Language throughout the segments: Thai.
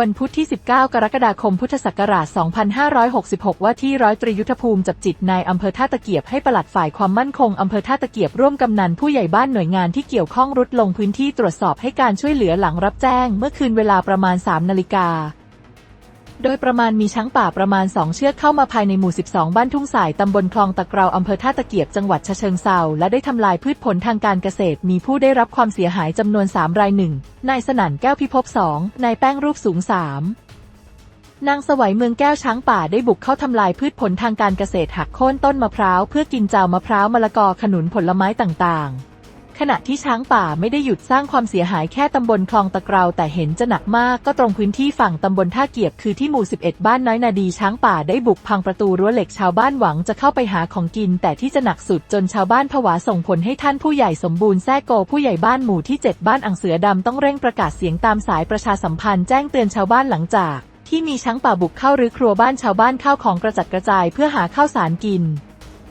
วันพุธที่ 19 กรกฎาคม พุทธศักราช 2566 ว่าที่ร้อยตรียุทธภูมิจับจิตนายอำเภอท่าตะเกียบให้ปลัดฝ่ายความมั่นคงอำเภอท่าตะเกียบร่วมกำนันผู้ใหญ่บ้านหน่วยงานที่เกี่ยวข้องรุดลงพื้นที่ตรวจสอบให้การช่วยเหลือหลังรับแจ้ง เมื่อคืนเวลาประมาณ 3 นาฬิกา โดยประมาณมีช้างป่าประมาณ 2 เชือกเข้ามาภายในหมู่ 12 บ้านทุ่งสาย ตำบลคลองตะเกราอำเภอท่าตะเกียบ จังหวัดฉะเชิงเซาและได้ทำลายพืชผลทางการเกษตร มีผู้ได้รับความเสียหายจำนวน 3 รายหนึ่งนายสนั่นแก้วพิภพ2นายแป้งรูปสูง 3 นางสวัยเมืองแก้วช้างป่าได้บุกเข้าทำลายพืชผลทางการเกษตรหักโค่นต้นมะพร้าวเพื่อกินเจ้ามะพร้าวมะละกอขนุนผลไม้ต่างๆ ขณะที่ช้างป่าไม่ได้หยุดสร้างความเสียหายแค่ตำบลคลองตะเกราแต่เห็นจะหนักมากก็ตรงพื้นที่ฝั่งตำบลท่าเกียบคือที่หมู่ 11 บ้านน้อยนาดีช้างป่าได้บุกพังประตูรั้วเหล็กชาวบ้านหวังจะเข้าไปหาของกิน แต่ที่จะหนักสุดจนชาวบ้านผวาส่งผลให้ท่านผู้ใหญ่สมบูรณ์แท้โกผู้ใหญ่บ้านหมู่ที่ 7 บ้านอังเสือดำต้องเร่งประกาศเสียงตามสายประชาสัมพันธ์แจ้งเตือนชาวบ้านหลังจาก ที่มีช้างป่าบุกเข้ารื้อครัวบ้านชาวบ้านข้าวของกระจัดกระจายเพื่อหาข้าวสารกิน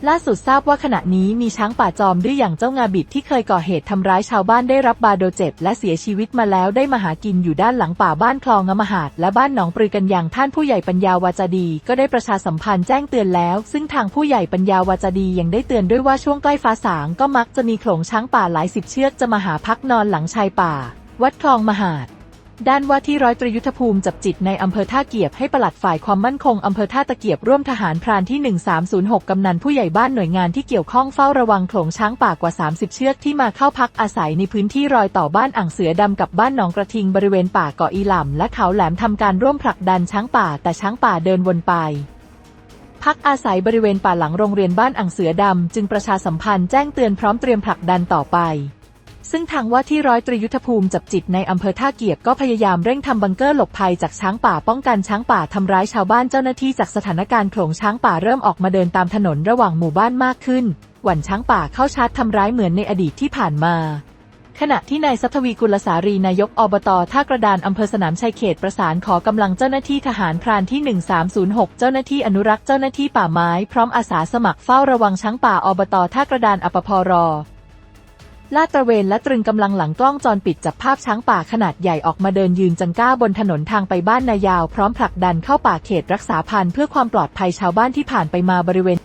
ล่าสุดทราบว่าขณะนี้มีช้างป่าจอมดื้ออย่างเจ้างาบิดที่เคยก่อเหตุทำร้ายชาวบ้านได้รับบาดเจ็บและเสียชีวิตมาแล้วได้มาหากินอยู่ด้านหลังป่าบ้านคลองงมหาดและบ้านหนองปรือกันอย่างท่านผู้ใหญ่ปัญญาวาจาดี ก็ได้ประชาสัมพันธ์แจ้งเตือนแล้ว ซึ่งทางผู้ใหญ่ปัญญาวาจาดียังได้เตือนด้วยว่าช่วงใกล้ฟ้าสางก็มักจะมีโขลงช้างป่าหลายสิบเชือกจะมาหาพักนอนหลังชายป่า วัดคลองมหาด ด้านว่าที่ร้อยตรียุทธภูมิจับจิตในอำเภอท่าเกียบให้ปลัดฝ่ายความมั่นคงอำเภอท่าตะเกียบร่วมทหารพรานที่ 1306 กำนันผู้ใหญ่บ้านหน่วยงานที่เกี่ยวข้องเฝ้าระวังโขลงช้างป่ากว่า 30 เชือกที่มาเข้าพักอาศัยในพื้นที่รอยต่อบ้านอ่างเสือดำกับบ้านหนองกระทิงบริเวณป่าเกาะอีหล่ำและเขาแหลมทำการร่วมผลักดันช้างป่าแต่ช้างป่าเดินวนไปพักอาศัยบริเวณป่าหลังโรงเรียนบ้านอ่างเสือดำจึงประชาสัมพันธ์แจ้งเตือนพร้อมเตรียมผลักดันต่อไป ซึ่งทางว่าที่ร้อยตรียุทธภูมิจับจิตในอำเภอท่าเกียบก็พยายามเร่งทำบังเกอร์หลบภัยจากช้างป่าป้องกันช้างป่าทำร้ายชาวบ้านเจ้าหน้าที่จากสถานการณ์โขลงช้างป่าเริ่มออกมาเดินตามถนนระหว่างหมู่บ้านมากขึ้น หวั่นช้างป่าเข้าชาร์จทำร้ายเหมือนในอดีตที่ผ่านมาขณะที่นายสัทวีกุลสารีนายกอบตท่ากระดานอำเภอสนามชัยเขตประสานขอกำลังเจ้าหน้าที่ทหารพรานที่ 1306 เจ้าหน้าที่อนุรักษ์เจ้าหน้าที่ป่าไม้ พร้อมอาสาสมัครเฝ้าระวังช้างป่าอบตท่ากระดานอปพร ลาดตระเวนและตรึงกำลังหลังกล้องจรปิดจับภาพช้างป่าขนาดใหญ่ออกมาเดินยืนจังก้าบนถนนทางไปบ้านนายาว พร้อมผลักดันเข้าป่าเขตรักษาพันธุ์เพื่อความปลอดภัยชาวบ้านที่ผ่านไปมาบริเวณ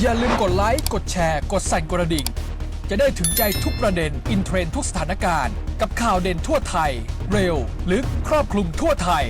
อย่าลืมกดไลค์ กดแชร์ กดสั่นกระดิ่ง จะได้ถึงใจทุกประเด็น อินเทรนด์ทุกสถานการณ์ กับข่าวเด่นทั่วไทย เร็ว ลึก ครอบคลุมทั่วไทย